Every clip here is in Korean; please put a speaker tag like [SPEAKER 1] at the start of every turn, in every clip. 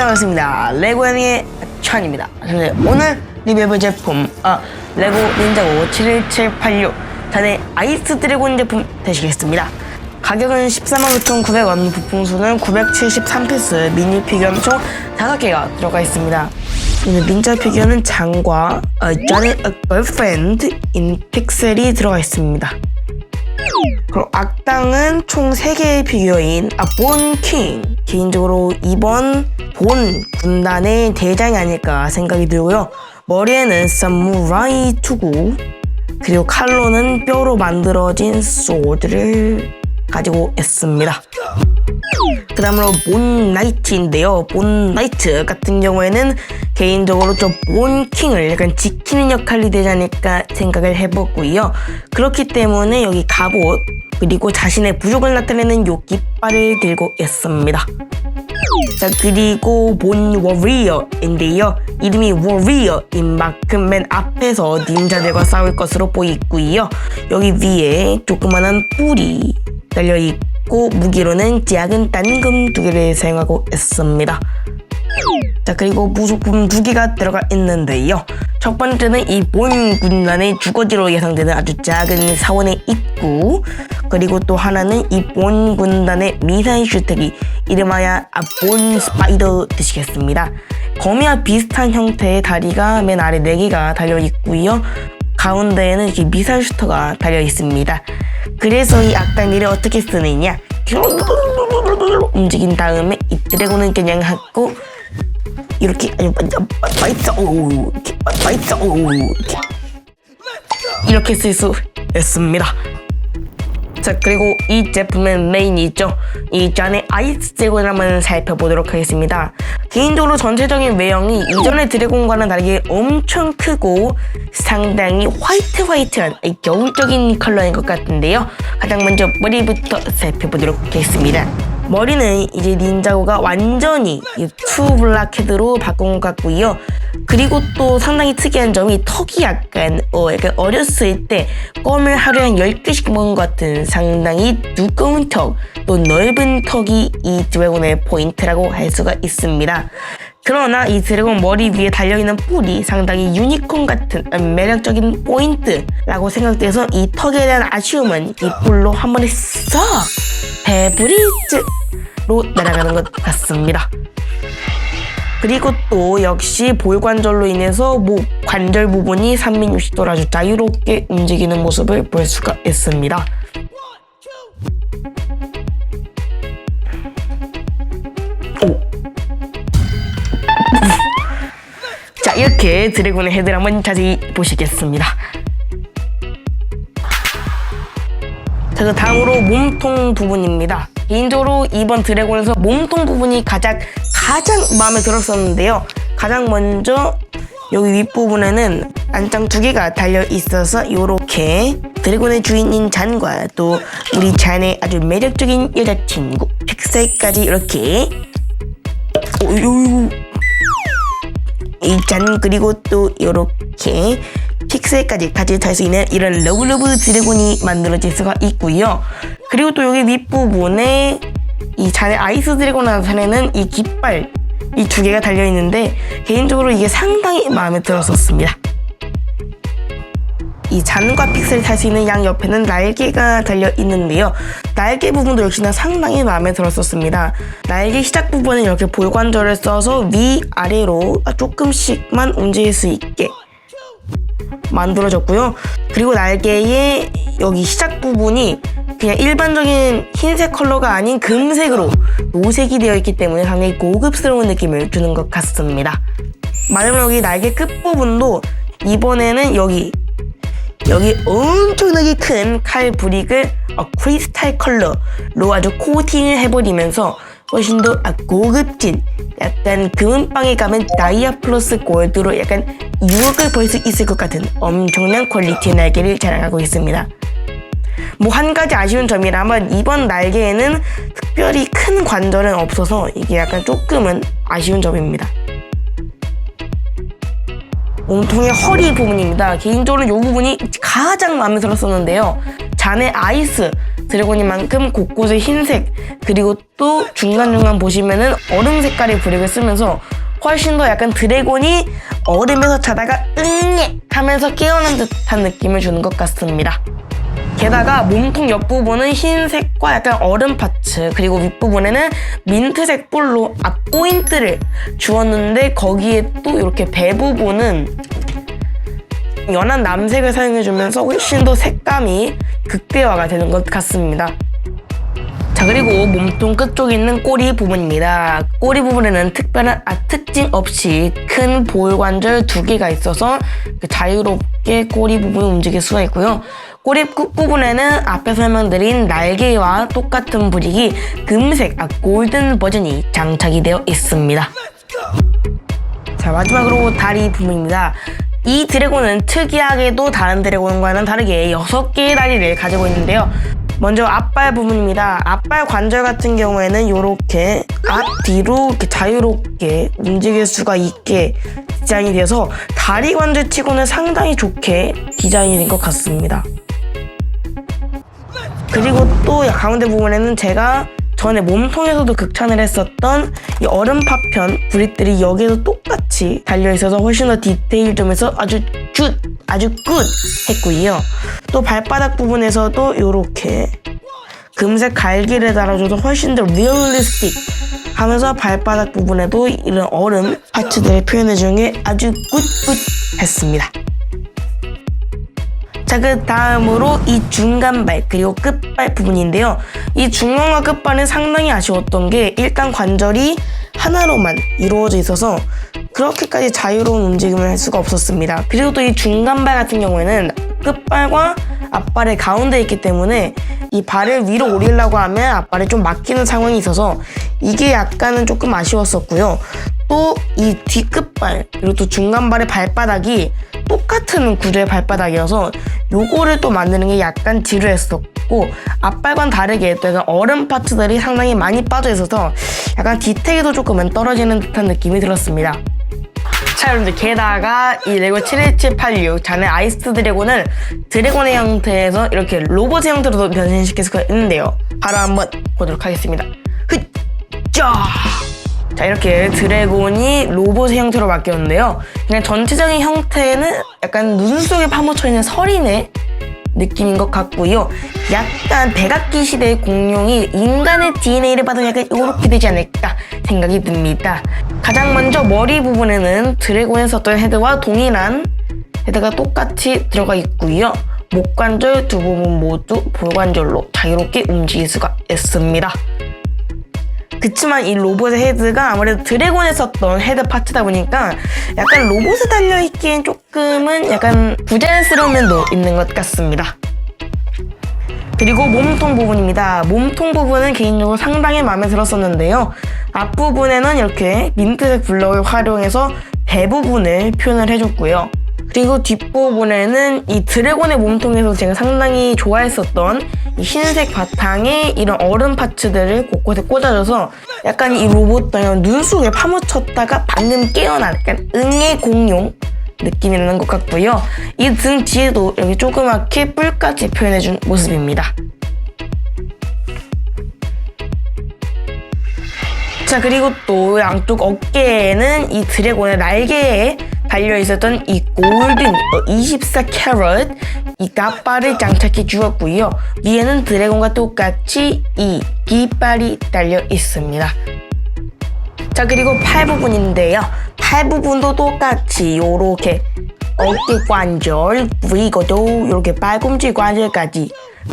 [SPEAKER 1] 반갑습니다. 레고연의 찬입니다. 네, 오늘 리뷰해볼 제품, 아, 레고 닌자고 71786 잔의 아이스 드래곤 제품 되시겠습니다. 가격은 145,900원, 부품수는 973피스, 미니 피규어는 총 5개가 들어가 있습니다. 이 닌자 피규어는 장과 어, 잔의 A Girlfriend in 픽셀이 들어가 있습니다. 그리고 악당은 총 3개의 피규어인 아, 본 킹 개인적으로 이번 본 군단의 대장이 아닐까 생각이 들고요 머리에는 사무라이 투구 그리고 칼로는 뼈로 만들어진 소드를 가지고 있습니다 그 다음으로 몬나이트인데요. 몬나이트 같은 경우에는 개인적으로 좀 몬킹을 약간 지키는 역할이 되지 않을까 생각을 해보고요. 그렇기 때문에 여기 갑옷 그리고 자신의 부족을 나타내는 요 깃발을 들고 있습니다. 자 그리고 본 워리어인데요 이름이 워리어인 만큼 맨 앞에서 닌자들과 싸울 것으로 보이고요 여기 위에 조그만한 뿔이 달려있고 무기로는 작은 단금 두 개를 사용하고 있습니다 자 그리고 부속품 두 개가 들어가 있는데요. 첫 번째는 이본 군단의 주거지로 예상되는 아주 작은 사원의 입구 그리고 또 하나는 이 본 군단의 미사일 주택이 이름하여 아, 본 스파이더 되시겠습니다. 거미와 비슷한 형태의 다리가 맨 아래 4개가 달려 있고요. 가운데에는 이렇게 미사일 슈터가 달려 있습니다. 그래서 이 악당들이 어떻게 쓰느냐? 움직인 다음에 이 드래곤은 그냥 하고 이렇게 이렇게 이렇게 쓸 수 있습니다. 자 그리고 이 제품의 메인이 있죠. 이 잔의 아이스 드래곤을 살펴보도록 하겠습니다. 개인적으로 전체적인 외형이 이전의 드래곤과는 다르게 엄청 크고 상당히 화이트 화이트한 이 겨울적인 컬러인 것 같은데요. 가장 먼저 머리부터 살펴보도록 하겠습니다. 머리는 이제 닌자고가 완전히 이투 블랙헤드로 바꾼 것 같고요. 그리고 또 상당히 특이한 점이 턱이 약간 어 약간 어렸을 때 껌을 하루에 한 10개씩 먹은 것 같은 상당히 두꺼운 턱, 또 넓은 턱이 이 드래곤의 포인트라고 할 수가 있습니다. 그러나 이 드래곤 머리 위에 달려있는 뿔이 상당히 유니콘 같은 매력적인 포인트라고 생각돼서 이 턱에 대한 아쉬움은 이 뿔로 한 번에 싹 베브리즈로 날아가는 것 같습니다. 그리고 또 역시 볼관절로 인해서 목 관절 부분이 360도로 아주 자유롭게 움직이는 모습을 볼 수가 있습니다. 오. 자 이렇게 드래곤의 헤드를 한번 자세히 보시겠습니다. 자, 그 다음으로 몸통 부분입니다. 개인적으로 이번 드래곤에서 몸통 부분이 가장 가장 마음에 들었었는데요. 가장 먼저 여기 윗부분에는 안장 두 개가 달려 있어서 이렇게 드래곤의 주인인 잔과 또 우리 잔의 아주 매력적인 여자친구 픽셀까지 이렇게 오유 이잔 그리고 또 이렇게 픽셀까지 같이 탈 수 있는 이런 러브러브 드래곤이 만들어질 수가 있고요. 그리고 또 여기 윗부분에 이 잔의 아이스 드래곤 나타내는 이 깃발 이 두 개가 달려 있는데 개인적으로 이게 상당히 마음에 들었었습니다. 이 잔과 픽셀을 탈수 있는 양 옆에는 날개가 달려 있는데요. 날개 부분도 역시나 상당히 마음에 들었었습니다. 날개 시작 부분은 이렇게 볼관절을 써서 위 아래로 조금씩만 움직일 수 있게 만들어졌고요. 그리고 날개의 여기 시작 부분이 그냥 일반적인 흰색 컬러가 아닌 금색으로 노색이 되어 있기 때문에 상당히 고급스러운 느낌을 주는 것 같습니다. 마지막 여기 날개 끝부분도 이번에는 여기 여기 엄청나게 큰 칼 브릭을 어, 크리스탈 컬러로 아주 코팅을 해버리면서 훨씬 더 아, 고급진 약간 금은방에 가면 다이아 플러스 골드로 약간 유혹을 볼 수 있을 것 같은 엄청난 퀄리티의 날개를 자랑하고 있습니다. 뭐 한 가지 아쉬운 점이라면 이번 날개에는 특별히 큰 관절은 없어서 이게 약간 조금은 아쉬운 점입니다. 몸통의 허리 부분입니다. 개인적으로 이 부분이 가장 마음에 들었었는데요. 잔의 아이스 드래곤이만큼 곳곳에 흰색 그리고 또 중간중간 보시면은 얼음 색깔의 브릭을 쓰면서 훨씬 더 약간 드래곤이 얼음에서 자다가 응애 하면서 깨어난 듯한 느낌을 주는 것 같습니다. 게다가 몸통 옆부분은 흰색과 약간 얼음 파츠 그리고 윗부분에는 민트색 뿔로 앞포인트를 주었는데 거기에 또 이렇게 배 부분은 연한 남색을 사용해주면서 훨씬 더 색감이 극대화가 되는 것 같습니다. 자 그리고 몸통 끝쪽에 있는 꼬리 부분입니다. 꼬리 부분에는 특별한 아, 특징 없이 큰 볼 관절 두 개가 있어서 그 자유롭게 꼬리 부분을 움직일 수가 있고요. 꼬리 끝 부분에는 앞에 설명드린 날개와 똑같은 브릭이 금색 아 골든 버전이 장착이 되어 있습니다. 자 마지막으로 다리 부분입니다. 이 드래곤은 특이하게도 다른 드래곤과는 다르게 6개의 다리를 가지고 있는데요. 먼저 앞발 부분입니다. 앞발 관절 같은 경우에는 이렇게 앞뒤로 이렇게 자유롭게 움직일 수가 있게 디자인이 되어서 다리 관절 치고는 상당히 좋게 디자인이 된 것 같습니다. 그리고 또 가운데 부분에는 제가 전에 몸통에서도 극찬을 했었던 이 얼음 파편 브릿들이 여기에도 똑같이 달려 있어서 훨씬 더 디테일 점에서 아주 굿 아주 굿 했고요. 또 발바닥 부분에서도 이렇게 금색 갈기를 달아줘서 훨씬 더 리얼리스틱 하면서 발바닥 부분에도 이런 얼음 파츠들을 표현해주는 게 아주 굿굿 했습니다. 자, 그 다음으로 이 중간발 그리고 끝발 부분인데요. 이 중간과 끝발은 상당히 아쉬웠던 게 일단 관절이 하나로만 이루어져 있어서 그렇게까지 자유로운 움직임을 할 수가 없었습니다. 그리고 또 이 중간발 같은 경우에는 끝발과 앞발의 가운데 있기 때문에 이 발을 위로 올리려고 하면 앞발에 좀 막히는 상황이 있어서 이게 약간은 조금 아쉬웠었고요. 또 이 뒤끝발 그리고 또 중간발의 발바닥이 똑같은 구조의 발바닥이어서 요거를 또 만드는 게 약간 지루했었고 앞발과는 다르게 또 약간 얼음 파츠들이 상당히 많이 빠져 있어서 약간 디테일도 조금은 떨어지는 듯한 느낌이 들었습니다. 자 여러분들 게다가 이 레고 71786 자네 아이스 드래곤을 드래곤의 형태에서 이렇게 로봇의 형태로도 변신시킬 수가 있는데요. 바로 한번 보도록 하겠습니다. 흑자 자 이렇게 드래곤이 로봇의 형태로 바뀌었는데요 그냥 전체적인 형태는 약간 눈 속에 파묻혀 있는 서린의 느낌인 것 같고요. 약간 백악기 시대의 공룡이 인간의 DNA를 받은 약간 이렇게 되지 않을까 생각이 듭니다. 가장 먼저 머리 부분에는 드래곤에 썼던 헤드와 동일한 헤드가 똑같이 들어가 있고요. 목 관절 두 부분 모두 볼관절로 자유롭게 움직일 수가 있습니다. 그치만 이 로봇의 헤드가 아무래도 드래곤에 썼던 헤드 파트다 보니까 약간 로봇에 달려있기엔 조금은 약간 부자연스러운 면도 있는 것 같습니다. 그리고 몸통 부분입니다. 몸통 부분은 개인적으로 상당히 마음에 들었었는데요. 앞부분에는 이렇게 민트색 블럭을 활용해서 배 부분을 표현을 해줬고요. 그리고 뒷부분에는 이 드래곤의 몸통에서 제가 상당히 좋아했었던 이 흰색 바탕에 이런 얼음 파츠들을 곳곳에 꽂아줘서 약간 이 로봇도 눈 속에 파묻혔다가 방금 깨어난 약간 응애 공룡 느낌이 나는 것 같고요. 이 등 뒤에도 이렇게 조그맣게 뿔까지 표현해준 모습입니다. 자 그리고 또 양쪽 어깨에는 이 드래곤의 날개에 달려 있었던 이 골든 24 캐럿 이 갓발을 장착해 주었고요. 위에는 드래곤과 똑같이 이 깃발이 달려 있습니다. 자 그리고 팔 부분인데요. 팔 부분도 똑같이 요렇게 어깨 관절 그리고도 이렇게 발꿈치 관절까지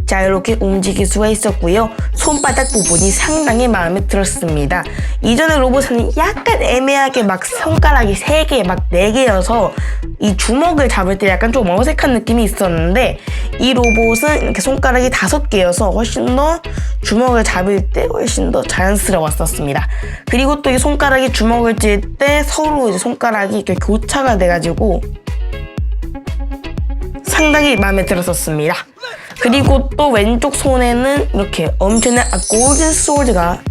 [SPEAKER 1] 자유롭게 움직일 수가 있었고요. 손바닥 부분이 상당히 마음에 들었습니다. 이전의 로봇은 약간 애매하게 막 손가락이 3개, 막 4개여서 이 주먹을 잡을 때 약간 좀 어색한 느낌이 있었는데 이 로봇은 이렇게 손가락이 5개여서 훨씬 더 주먹을 잡을 때 훨씬 더 자연스러웠었습니다. 그리고 또 이 손가락이 주먹을 쥘 때 서로 이제 손가락이 이렇게 교차가 돼가지고 상당히 마음에 들었었습니다. 그리고 또 왼쪽 손에는 이렇게 엄청난 아, 골든 소드가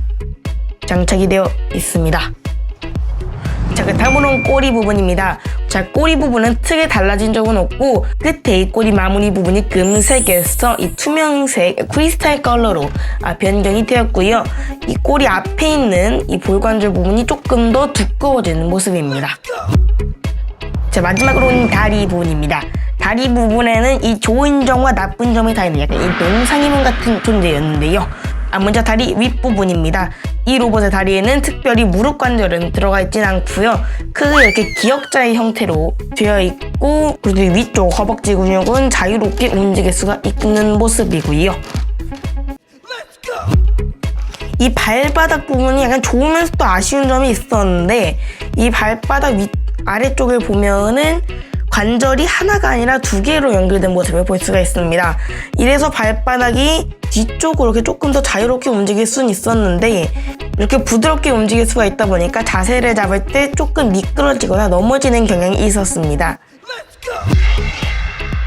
[SPEAKER 1] 장착이 되어 있습니다. 자, 그 다음으로는 꼬리 부분입니다. 자, 꼬리 부분은 크게 달라진 적은 없고 끝에 이 꼬리 마무리 부분이 금색에서 이 투명색 크리스탈 컬러로 아, 변경이 되었고요. 이 꼬리 앞에 있는 이 볼관절 부분이 조금 더 두꺼워지는 모습입니다. 자, 마지막으로는 다리 부분입니다. 다리 부분에는 이 좋은 점과 나쁜 점이 다 있는 약간 이 농상이문 같은 존재였는데요. 아, 먼저 다리 윗부분입니다. 이 로봇의 다리에는 특별히 무릎 관절은 들어가 있진 않고요. 크게 이렇게 기역자의 형태로 되어 있고 그리고 이 위쪽 허벅지 근육은 자유롭게 움직일 수가 있는 모습이고요. 이 발바닥 부분이 약간 좋으면서 또 아쉬운 점이 있었는데 이 발바닥 윗 아래쪽을 보면은 관절이 하나가 아니라 두 개로 연결된 모습을 볼 수가 있습니다. 이래서 발바닥이 뒤쪽으로 이렇게 조금 더 자유롭게 움직일 수는 있었는데 이렇게 부드럽게 움직일 수가 있다 보니까 자세를 잡을 때 조금 미끄러지거나 넘어지는 경향이 있었습니다.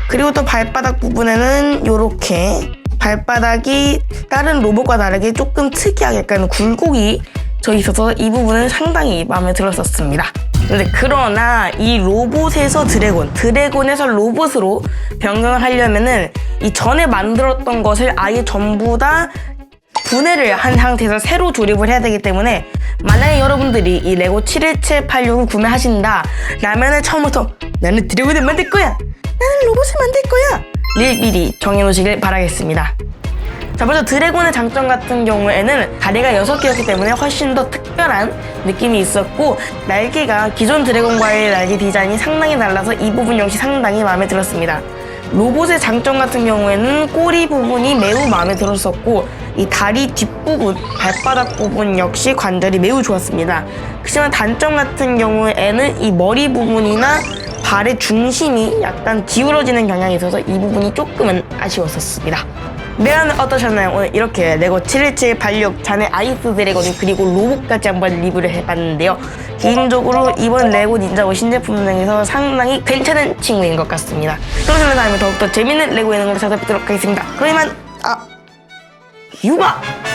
[SPEAKER 1] 그리고 또 발바닥 부분에는 이렇게 발바닥이 다른 로봇과 다르게 조금 특이하게 약간 굴곡이 져 있어서 이 부분은 상당히 마음에 들었었습니다. 근데 그러나 이 로봇에서 드래곤, 드래곤에서 로봇으로 변경을 하려면은 이 전에 만들었던 것을 아예 전부 다 분해를 한 상태에서 새로 조립을 해야 되기 때문에 만약에 여러분들이 이 레고 71786을 구매하신다 라면은 처음부터 나는 드래곤을 만들 거야 나는 로봇을 만들 거야 를 미리 정해놓으시길 바라겠습니다 자, 먼저 드래곤의 장점 같은 경우에는 다리가 6개였기 때문에 훨씬 더 특별한 느낌이 있었고 날개가 기존 드래곤과의 날개 디자인이 상당히 달라서 이 부분 역시 상당히 마음에 들었습니다. 로봇의 장점 같은 경우에는 꼬리 부분이 매우 마음에 들었었고 이 다리 뒷부분, 발바닥 부분 역시 관절이 매우 좋았습니다. 그렇지만 단점 같은 경우에는 이 머리 부분이나 발의 중심이 약간 기울어지는 경향이 있어서 이 부분이 조금은 아쉬웠었습니다. 네, 여러분 어떠셨나요? 오늘 이렇게 레고 71786 자네 아이스 드래곤 그리고 로봇까지 한번 리뷰를 해봤는데요. 개인적으로 이번 레고 닌자고 신제품 중에서 상당히 괜찮은 친구인 것 같습니다. 그러면 다음에 더욱더 재밌는 레고 예능으로 찾아뵙도록 하겠습니다. 이만 아 유바!